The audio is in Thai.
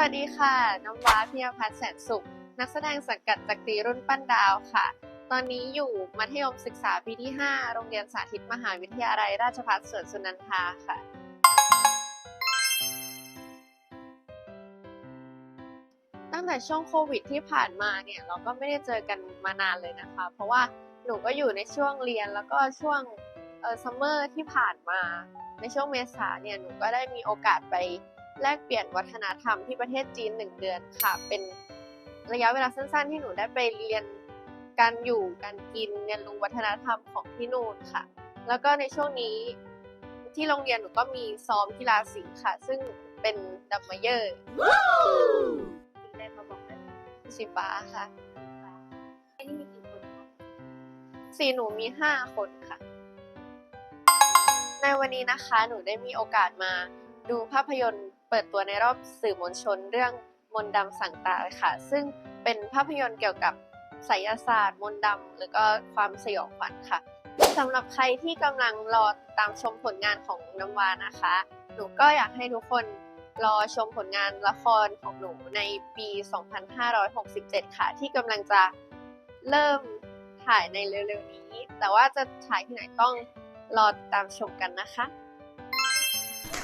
วัสดีค่ะ น้ำว้าพิยพัฒน์แสนสุข นักแสดงสังกัดจักรีรุ่นปั้นดาวค่ะ ตอนนี้อยู่มัธยมศึกษาปีที่ 5 โรงเรียนสาธิตมหาวิทยาลัยราชภัฏสวนสุนันทาค่ะ ตั้งแต่ช่วงโควิดที่ผ่านมาเนี่ย เราก็ไม่ได้เจอกันมานานเลยนะคะ เพราะว่าหนูก็อยู่ในช่วงเรียนแล้วก็ช่วงเออซัมเมอร์ที่ผ่านมา ในช่วงเมษาเนี่ยหนูก็ได้มีโอกาสไป แลกเปลี่ยนวัฒนธรรมที่ประเทศจีนหนึ่งเดือนค่ะ เป็นระยะเวลาสั้นๆ ที่หนูได้ไปเรียนการอยู่การกินเรียนรู้วัฒนธรรมของที่นู่นค่ะ แล้วก็ในช่วงนี้ที่โรงเรียนหนูก็มีซ้อมกีฬาสีค่ะ ซึ่งเป็นดัมเมเยอร์ได้มาบอกเลยสีฟ้าค่ะนี่มีกี่คนคะสีหนูมีห้าคนค่ะ ในวันนี้นะคะหนูได้มีโอกาสมา ดูภาพยนตร์เปิดตัวในรอบสื่อมวลชนเรื่องมนดำสั่งตาค่ะ ซึ่งเป็นภาพยนตร์เกี่ยวกับไสยศาสตร์ มนดำหรือก็ความสยองขวัญค่ะสำหรับใครที่กำลังรอตามชมผลงานของน้ำวานะคะ หนูก็อยากให้ทุกคนรอชมผลงานละครของหนูในปี 2567 ค่ะ ที่กำลังจะเริ่มถ่ายในเร็วๆนี้ แต่ว่าจะถ่ายที่ไหนต้องรอตามชมกันนะคะ